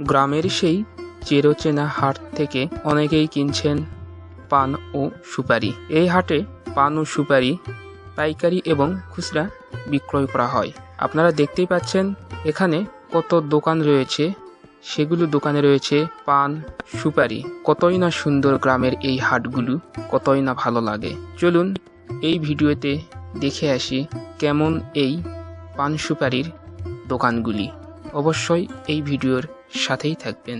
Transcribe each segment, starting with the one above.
গ্রামের সেই চেরোচেনা হাট থেকে অনেকেই কিনছেন পান ও সুপারি। এই হাটে পান ও সুপারি, পাইকারি এবং খুচরা বিক্রয় করা হয়। আপনারা দেখতেই পাচ্ছেন, এখানে কত দোকান রয়েছে, সেগুলো দোকানে রয়েছে পান, সুপারি। কতই না সুন্দর গ্রামের এই হাটগুলো, কতই না ভালো লাগে। চলুন এই ভিডিওতে দেখে আসি কেমন এই পান সুপারির দোকানগুলি। অবশ্যই এই ভিডিওর সাথেই থাকবেন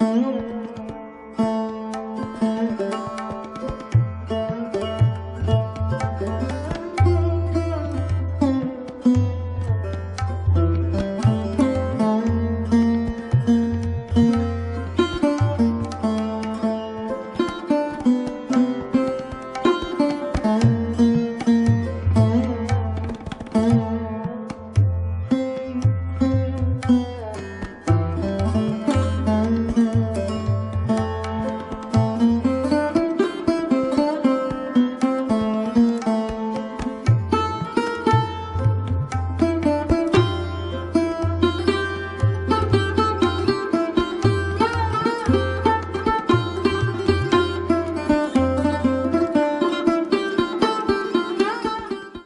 Mm-hmm.